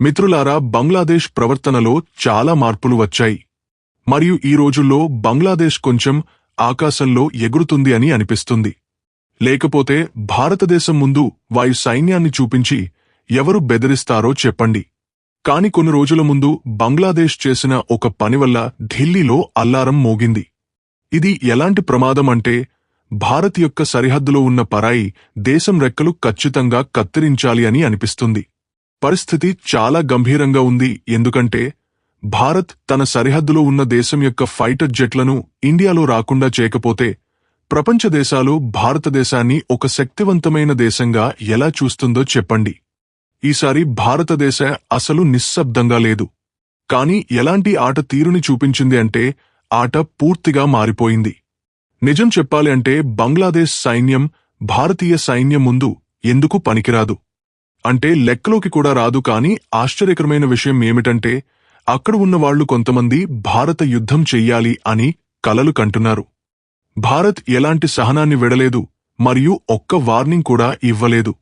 మిత్రులారా బంగ్లాదేశ్ ప్రవర్తనలో చాలా మార్పులు వచ్చాయి. మరియు ఈ రోజుల్లో బంగ్లాదేశ్ కొంచెం ఆకాశంలో ఎగురుతుంది అని అనిపిస్తుంది. లేకపోతే భారతదేశం ముందు వాయు సైన్యాన్ని చూపించి ఎవరు బెదిరిస్తారో చెప్పండి. కాని కొన్ని రోజుల ముందు బంగ్లాదేశ్ చేసిన ఒక పని వల్ల ఢిల్లీలో అల్లారం మోగింది. ఇది ఎలాంటి ప్రమాదం అంటే భారత్ యొక్క సరిహద్దులో ఉన్న పరాయి దేశం రెక్కలు ఖచ్చితంగా కత్తిరించాలి అని అనిపిస్తుంది. పరిస్థితి చాలా గంభీరంగా ఉంది. ఎందుకంటే భారత్ తన సరిహద్దులో ఉన్న దేశం యొక్క ఫైటర్ జెట్లను ఇండియాలో రాకుండా చేయకపోతే ప్రపంచ దేశాలు భారతదేశాన్ని ఒక శక్తివంతమైన దేశంగా ఎలా చూస్తుందో చెప్పండి. ఈసారి భారతదేశ అసలు నిశ్శబ్దంగా లేదు. కాని ఎలాంటి ఆట తీరుని చూపించింది అంటే ఆట పూర్తిగా మారిపోయింది. నిజం చెప్పాలి అంటే బంగ్లాదేశ్ సైన్యం భారతీయ సైన్యం ముందు ఎందుకు పనికిరాదు? అంటే లెక్కలోకి కూడా రాదు కాని ఆశ్చర్యకరమైన విషయం ఏమిటంటే అక్కడ ఉన్నవాళ్ళు కొంతమంది భారత యుద్ధం చెయ్యాలి అని కలలు కంటున్నారు. భారత్ ఎలాంటి సహనాన్ని విడలేదు మరియు ఒక్క వార్నింగ్ కూడా ఇవ్వలేదు.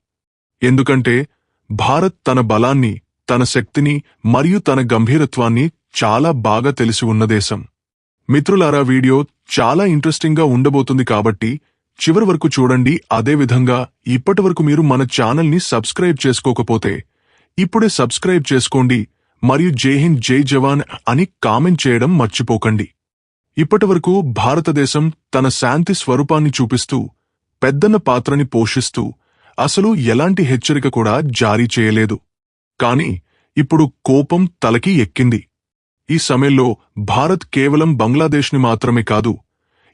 ఎందుకంటే భారత్ తన బలాన్ని తన శక్తిని మరియు తన గంభీరత్వాన్ని చాలా బాగా తెలిసి ఉన్న దేశం. మిత్రులారా వీడియో చాలా ఇంట్రెస్టింగ్గా ఉండబోతుంది కాబట్టి చివరి వరకు చూడండి. అదేవిధంగా ఇప్పటివరకు మీరు మన ఛానల్ని సబ్స్క్రైబ్ చేసుకోకపోతే ఇప్పుడే సబ్స్క్రైబ్ చేసుకోండి. మరియు జై హింద్ జై జవాన్ అని కామెంట్ చేయడం మర్చిపోకండి. ఇప్పటివరకు భారతదేశం తన శాంతి స్వరూపాన్ని చూపిస్తూ పెద్దన్న పాత్రని పోషిస్తూ అసలు ఎలాంటి హెచ్చరిక కూడా జారీ చేయలేదు. కాని ఇప్పుడు కోపం తలకి ఎక్కింది. ఈ సమయంలో భారత్ కేవలం బంగ్లాదేశ్ని మాత్రమే కాదు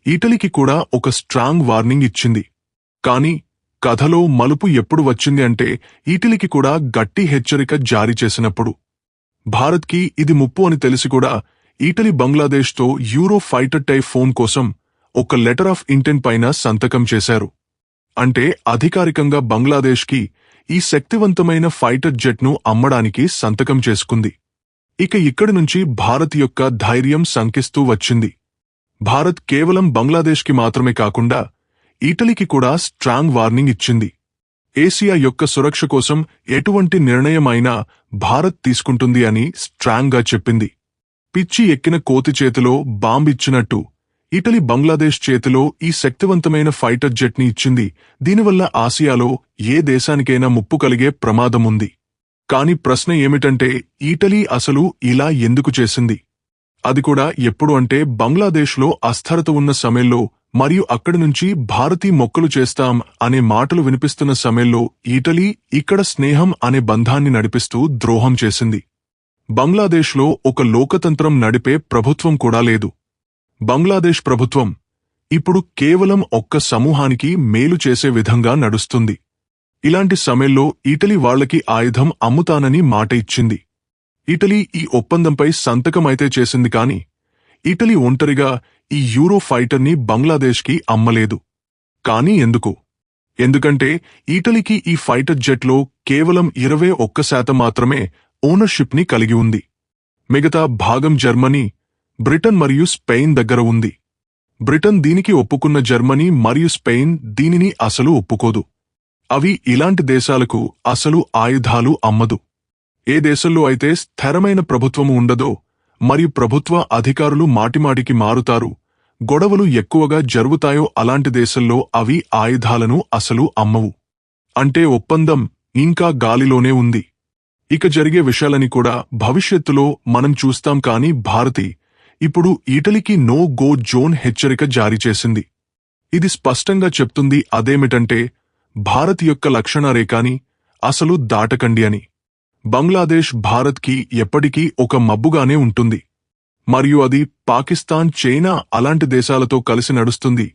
ఇటలీకి కూడా ఒక స్ట్రాంగ్ వార్నింగ్ ఇచ్చింది. కాని కథలో మలుపు ఎప్పుడు వచ్చింది అంటే ఇటలీకి కూడా గట్టి హెచ్చరిక జారీ చేసినప్పుడు. భారత్కి ఇది ముప్పు అని తెలిసి కూడా ఇటలీ బంగ్లాదేశ్తో యూరో ఫైటర్ టైప్ ఫోన్ కోసం ఒక లెటర్ ఆఫ్ ఇంటెంట్ పైన సంతకం చేశారు. అంటే అధికారికంగా బంగ్లాదేశ్కి ఈ శక్తివంతమైన ఫైటర్ జెట్ను అమ్మడానికి సంతకం చేసుకుంది. ఇక ఇక్కడి నుంచి భారత్ యొక్క ధైర్యం సంకిస్తూ వచ్చింది. భారత్ కేవలం బంగ్లాదేశ్కి మాత్రమే కాకుండా ఇటలీకి కూడా స్ట్రాంగ్ వార్నింగ్ ఇచ్చింది. ఏసియా యొక్క సురక్ష కోసం ఎటువంటి నిర్ణయమైనా భారత్ తీసుకుంటుంది అని స్ట్రాంగ్గా చెప్పింది. పిచ్చి ఎక్కిన కోతి చేతిలో బాంబిచ్చినట్టు ఇటలీ బంగ్లాదేశ్ చేతిలో ఈ శక్తివంతమైన ఫైటర్ జెట్ని ఇచ్చింది. దీనివల్ల ఆసియాలో ఏ దేశానికైనా ముప్పు కలిగే ప్రమాదముంది. కాని ప్రశ్న ఏమిటంటే ఇటలీ అసలు ఇలా ఎందుకు చేసింది? అది కూడా ఎప్పుడు అంటే బంగ్లాదేశ్లో అస్థిరత ఉన్న సమయంలో మరియు అక్కడి నుంచి భారతీ మొక్కలు చేస్తాం అనే మాటలు వినిపిస్తున్న సమయంలో ఇటలీ ఇక్కడ స్నేహం అనే బంధాన్ని నడిపిస్తూ ద్రోహం చేసింది. బంగ్లాదేశ్లో ఒక లోకతంత్రం నడిపే ప్రభుత్వం కూడా లేదు. బంగ్లాదేశ్ ప్రభుత్వం ఇప్పుడు కేవలం ఒక్క సమూహానికి మేలు చేసే విధంగా నడుస్తుంది. ఇలాంటి సమయంలో ఇటలీ వాళ్ళకి ఆయుధం అమ్ముతానని మాట ఇచ్చింది. ఇటలీ ఈ ఒప్పందంపై సంతకమైతే చేసింది కాని ఇటలీ ఒంటరిగా ఈ యూరో ఫైటర్ని బంగ్లాదేశ్కి అమ్మలేదు. కానీ ఎందుకు? ఎందుకంటే ఇటలీకి ఈ ఫైటర్ జెట్లో కేవలం ఇరవై ఒక్క శాతం మాత్రమే ఓనర్షిప్ని కలిగి ఉంది. మిగతా భాగం జర్మనీ బ్రిటన్ మరియు స్పెయిన్ దగ్గర ఉంది. బ్రిటన్ దీనికి ఒప్పుకున్న జర్మనీ మరియు స్పెయిన్ దీనిని అసలు ఒప్పుకోదు. అవి ఇలాంటి దేశాలకు అసలు ఆయుధాలు అమ్మదు. ఏ దేశంలో అయితే స్థిరమైన ప్రభుత్వము ఉండదో మరియు ప్రభుత్వ అధికారులు మాటిమాటికి మారుతారు గొడవలు ఎక్కువగా జరుగుతాయో అలాంటి దేశంలో అవి ఆయుధాలను అసలు అమ్మవు. అంటే ఒప్పందం ఇంకా గాలిలోనే ఉంది. ఇక జరిగే విషయాలని కూడా భవిష్యత్తులో మనం చూస్తాం కాని భారతి ఇప్పుడు ఇటలీకి నో గో జోన్ హెచ్చరిక జారీ చేసింది. ఇది స్పష్టంగా చెప్తుంది అదేమిటంటే భారత్ యొక్క లక్షణరేఖాని అసలు దాటకండి అని. బంగ్లాదేశ్ భారత్కి ఎప్పటికీ ఒక మబ్బుగానే ఉంటుంది. మరియు అది పాకిస్తాన్ చైనా అలాంటి దేశాలతో కలిసి నడుస్తుంది.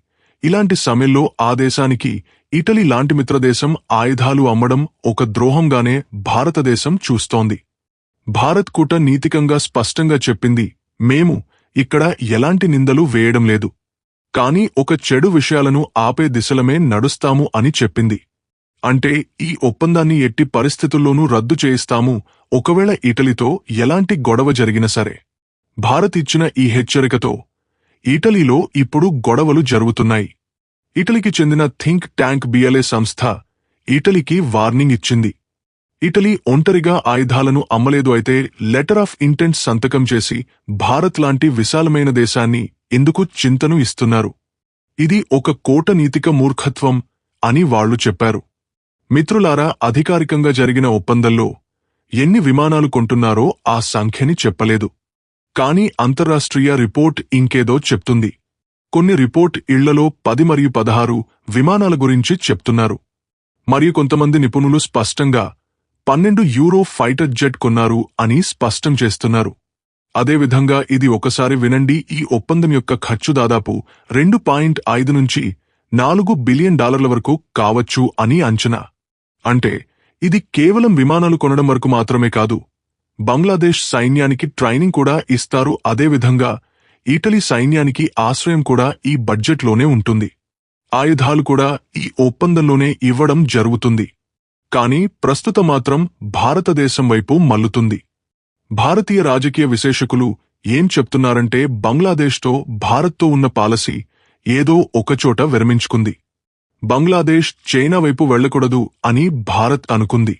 ఇలాంటి సమయంలో ఆ దేశానికి ఇటలీ లాంటి మిత్రదేశం ఆయుధాలు అమ్మడం ఒక ద్రోహంగానే భారతదేశం చూస్తోంది. భారత్ కూట నీతికంగా స్పష్టంగా చెప్పింది మేము ఇక్కడ ఎలాంటి నిందలు వేయడం లేదు. కాని ఒక చెడు విషయాలను ఆపే దిశలమే నడుస్తాము అని చెప్పింది. అంటే ఈ ఒప్పందాన్ని ఎట్టి పరిస్థితుల్లోనూ రద్దు చేయిస్తాము. ఒకవేళ ఇటలీతో ఎలాంటి గొడవ జరిగినా సరే. భారత్ ఇచ్చిన ఈ హెచ్చరికతో ఇటలీలో ఇప్పుడు గొడవలు జరుగుతున్నాయి. ఇటలీకి చెందిన థింక్ ట్యాంక్ బిఎల్ఏ సంస్థ ఇటలీకి వార్నింగ్ ఇచ్చింది. ఇటలీ ఒంటరిగా ఆయుధాలను అమ్మలేదు అయితే లెటర్ ఆఫ్ ఇంటెంట్ సంతకం చేసి భారత్ లాంటి విశాలమైన దేశాన్ని ఎందుకు చింతను ఇస్తున్నారు. ఇది ఒక కోటనీతిక మూర్ఖత్వం అని వాళ్ళు చెప్పారు. మిత్రులారా అధికారికంగా జరిగిన ఒప్పందంలో ఎన్ని విమానాలు కొంటున్నారో ఆ సంఖ్యని చెప్పలేదు. కానీ అంతర్రాష్ట్రీయ రిపోర్ట్ ఇంకేదో చెప్తుంది. కొన్ని రిపోర్ట్ ఇళ్ళలో పది మరియు పదహారు విమానాల గురించి చెప్తున్నారు. మరియు కొంతమంది నిపుణులు స్పష్టంగా పన్నెండు యూరో ఫైటర్ జెట్ కొన్నారు అని స్పష్టం చేస్తున్నారు. అదేవిధంగా ఇది ఒకసారి వినండి ఈ ఒప్పందం యొక్క ఖర్చు దాదాపు రెండు పాయింట్ ఐదు నుంచి నాలుగు బిలియన్ డాలర్ల వరకు కావచ్చు అని అంచనా. అంటే ఇది కేవలం విమానాలు కొనడం వరకు మాత్రమే కాదు. బంగ్లాదేశ్ సైన్యానికి ట్రైనింగ్ కూడా ఇస్తారు. అదేవిధంగా ఇటలీ సైన్యానికి ఆశ్రయం కూడా ఈ బడ్జెట్లోనే ఉంటుంది. ఆయుధాలు కూడా ఈ ఒప్పందంలోనే ఇవ్వడం జరుగుతుంది. కానీ ప్రస్తుత మాత్రం భారతదేశం వైపు మల్లుతుంది. భారతీయ రాజకీయ విశేషకులు ఏం చెప్తున్నారంటే బంగ్లాదేశ్తో భారత్తో ఉన్న పాలసీ ఏదో ఒకచోట విరమించుకుంది. బంగ్లాదేశ్ చైనా వైపు వెళ్ళకూడదు అని భారత్ అనుకుంది.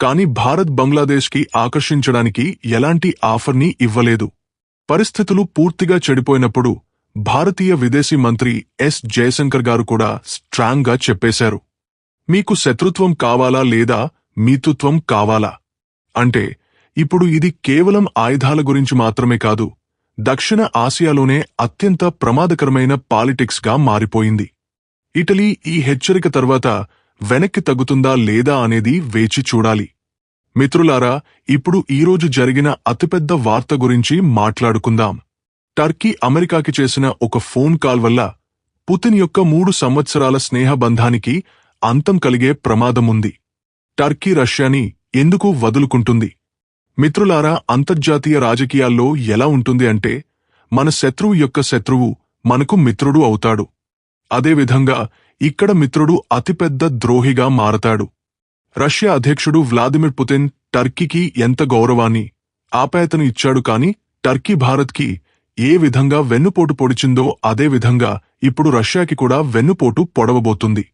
కాని భారత్ బంగ్లాదేశ్కి ఆకర్షించడానికి ఎలాంటి ఆఫర్ని ఇవ్వలేదు. పరిస్థితులు పూర్తిగా చెడిపోయినప్పుడు భారతీయ విదేశీ మంత్రి ఎస్. జయశంకర్ గారు కూడా స్ట్రాంగ్గా చెప్పేశారు. మీకు శత్రుత్వం కావాలా లేదా మీతుత్వం కావాలా? అంటే ఇప్పుడు ఇది కేవలం ఆయుధాల గురించి మాత్రమే కాదు దక్షిణ ఆసియాలోనే అత్యంత ప్రమాదకరమైన పాలిటిక్స్గా మారిపోయింది. ఇటలీ ఈ హెచ్చరిక తర్వాత వెనక్కి తగ్గుతుందా లేదా అనేది వేచి చూడాలి. మిత్రులారా ఇప్పుడు ఈరోజు జరిగిన అతిపెద్ద వార్త గురించి మాట్లాడుకుందాం. టర్కీ అమెరికాకి చేసిన ఒక ఫోన్ కాల్ వల్ల పుతిన్ యొక్క మూడు సంవత్సరాల స్నేహబంధానికి అంతం కలిగే ప్రమాదముంది. టర్కీ రష్యాని ఎందుకు వదులుకుంటుంది? మిత్రులారా అంతర్జాతీయ రాజకీయాల్లో ఎలా ఉంటుంది అంటే మన శత్రువు యొక్క శత్రువు మనకు మిత్రుడు అవుతాడు. అదేవిధంగా ఇక్కడ మిత్రుడు అతిపెద్ద ద్రోహిగా మారతాడు. రష్యా అధ్యక్షుడు వ్లాదిమిర్ పుతిన్ టర్కీకి ఎంత గౌరవాన్ని ఆప్యాయతను ఇచ్చాడు కాని టర్కీ భారత్కి ఏ విధంగా వెన్నుపోటు పొడిచిందో అదేవిధంగా ఇప్పుడు రష్యాకి కూడా వెన్నుపోటు పొడవబోతుంది.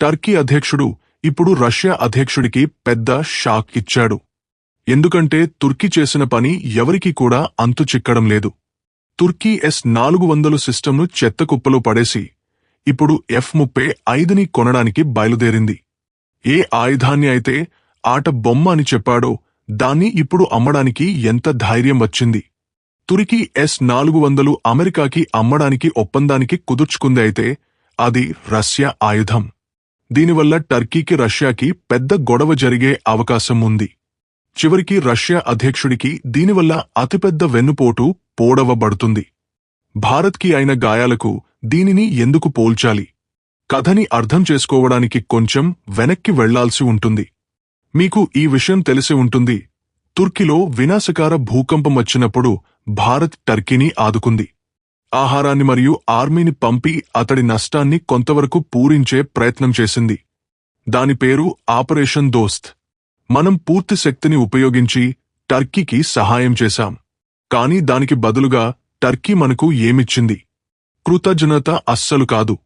టర్కీ అధ్యక్షుడు ఇప్పుడు రష్యా అధ్యక్షుడికి పెద్ద షాక్ ఇచ్చాడు. ఎందుకంటే తుర్కీ చేసిన పని ఎవరికీ కూడా అంతు చిక్కడం లేదు. తుర్కీ ఎస్ నాలుగు వందలు సిస్టమ్ను చెత్తకుప్పలో పడేసి ఇప్పుడు ఎఫ్ ముప్పై ఐదుని కొనడానికి బయలుదేరింది. ఏ ఆయుధాన్ని అయితే ఆట బొమ్మ అని చెప్పాడో దాన్ని ఇప్పుడు అమ్మడానికి ఎంత ధైర్యం వచ్చింది. తురికి ఎస్ నాలుగు వందలు అమెరికాకి అమ్మడానికి ఒప్పందానికి కుదుర్చుకుంది అయితే అది రష్యా ఆయుధం. దీనివల్ల టర్కీకి రష్యాకి పెద్ద గొడవ జరిగే అవకాశం ఉంది. చివరికి రష్యా అధ్యక్షుడికి దీనివల్ల అతిపెద్ద వెన్నుపోటు పోడవబడుతుంది. భారత్కి అయిన గాయాలకు దీనిని ఎందుకు పోల్చాలి? కథని అర్థం చేసుకోవడానికి కొంచెం వెనక్కి వెళ్ళాల్సి ఉంటుంది. మీకు ఈ విషయం తెలిసి ఉంటుంది. తుర్కీలో వినాశకార భూకంపం వచ్చినప్పుడు భారత్ టర్కీని ఆదుకుంది. ఆహారాన్ని మరియు ఆర్మీని పంపి అతడి నష్టాన్ని కొంతవరకు పూరించే ప్రయత్నం చేసింది. దాని పేరు ఆపరేషన్ దోస్త్. మనం పూర్తి శక్తిని ఉపయోగించి టర్కీకి సహాయం చేశాం. కాని దానికి బదులుగా టర్కీ మనకు ఏమిచ్చింది? కృతజ్ఞత అస్సలు కాదు.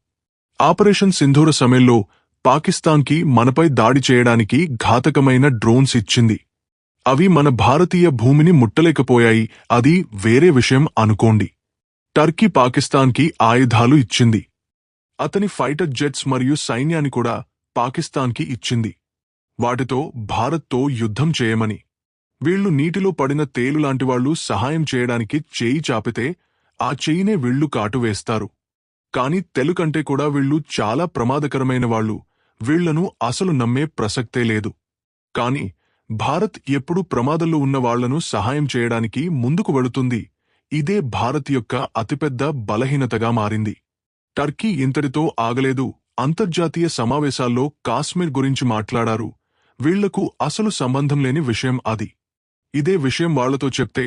ఆపరేషన్ సింధూర సమయంలో పాకిస్తాన్కి మనపై దాడి చేయడానికి ఘాతకమైన డ్రోన్స్ ఇచ్చింది. అవి మన భారతీయ భూమిని ముట్టలేకపోయాయి అది వేరే విషయం అనుకోండి. టర్కీ పాకిస్తాన్కి ఆయుధాలు ఇచ్చింది. అతని ఫైటర్ జెట్స్ మరియు సైన్యాన్ని కూడా పాకిస్తాన్కి ఇచ్చింది. వాటితో భారత్తో యుద్ధం చేయమని. వీళ్ళు నీటిలో పడిన తేలులాంటివాళ్ళు సహాయం చేయడానికి చేయి చాపితే ఆ చెయ్యినే వీళ్ళు కాటువేస్తారు కాని తెలుకంటే కూడా వీళ్ళు చాలా ప్రమాదకరమైన వాళ్ళు. వీళ్ళను అసలు నమ్మే ప్రసక్తే లేదు. కాని భారత్ ఎప్పుడు ప్రమాదంలో ఉన్న వాళ్ళను సహాయం చేయడానికి ముందుకు వెళుతుంది. ఇదే భారత్ యొక్క అతిపెద్ద బలహీనతగా మారింది. టర్కీ ఇంతటితో ఆగలేదు. అంతర్జాతీయ సమావేశాల్లో కాశ్మీర్ గురించి మాట్లాడారు. వీళ్ళకు అసలు సంబంధం లేని విషయం అది. ఇదే విషయం వాళ్ళతో చెప్తే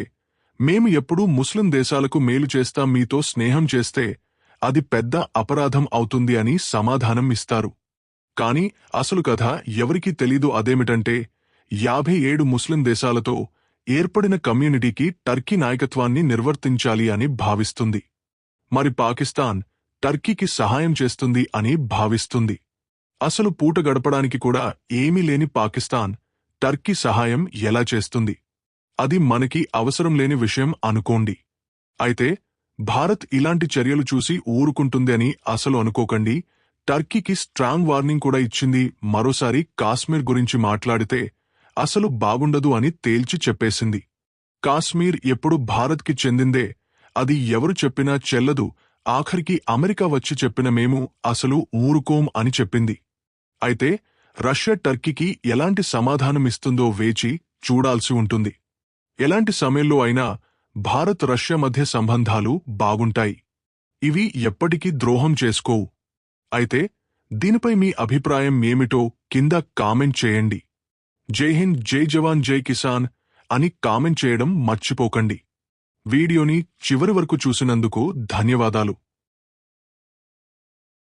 మేము ఎప్పుడూ ముస్లిం దేశాలకు మేలు చేస్తాం మీతో స్నేహం చేస్తే అది పెద్ద అపరాధం అవుతుంది అని సమాధానం ఇస్తారు. కాని అసలు కథ ఎవరికీ తెలీదు అదేమిటంటే యాభై ఏడు ముస్లిం దేశాలతో ఏర్పడిన కమ్యూనిటీకి టర్కీ నాయకత్వాన్ని నిర్వర్తించాలి అని భావిస్తుంది. మరి పాకిస్తాన్ టర్కీకి సహాయం చేస్తుంది అని భావిస్తుంది. అసలు పూట గడపడానికి కూడా ఏమీ లేని పాకిస్తాన్ టర్కీ సహాయం ఎలా చేస్తుంది? అది మనకి అవసరం లేని విషయం అనుకోండి. అయితే భారత్ ఇలాంటి చర్యలు చూసి ఊరుకుంటుంది అని అసలు అనుకోకండి. టర్కీకి స్ట్రాంగ్ వార్నింగ్ కూడా ఇచ్చింది. మరోసారి కాశ్మీర్ గురించి మాట్లాడితే అసలు బాగుండదు అని తేల్చి చెప్పేసింది. కాశ్మీర్ ఎప్పుడు భారత్కి చెందిందే అది ఎవరు చెప్పినా చెల్లదు. ఆఖరికి అమెరికా వచ్చి చెప్పిన మేము అసలు ఊరుకోం అని చెప్పింది. అయితే రష్యా టర్కీకి ఎలాంటి సమాధానం ఇస్తుందో వేచి చూడాల్సి ఉంటుంది. ఎలాంటి సమయంలో అయినా భారత్ రష్యా మధ్య సంబంధాలు బాగుంటాయి. ఇవి ఎప్పటికీ ద్రోహం చేసుకోవు. అయితే దీనిపై మీ అభిప్రాయం ఏమిటో కింద కామెంట్ చేయండి. జై హింద్ జై జవాన్ జై కిసాన్ అని కామెంట్ చేయడం మర్చిపోకండి. వీడియోని చివరి వరకు చూసినందుకు ధన్యవాదాలు.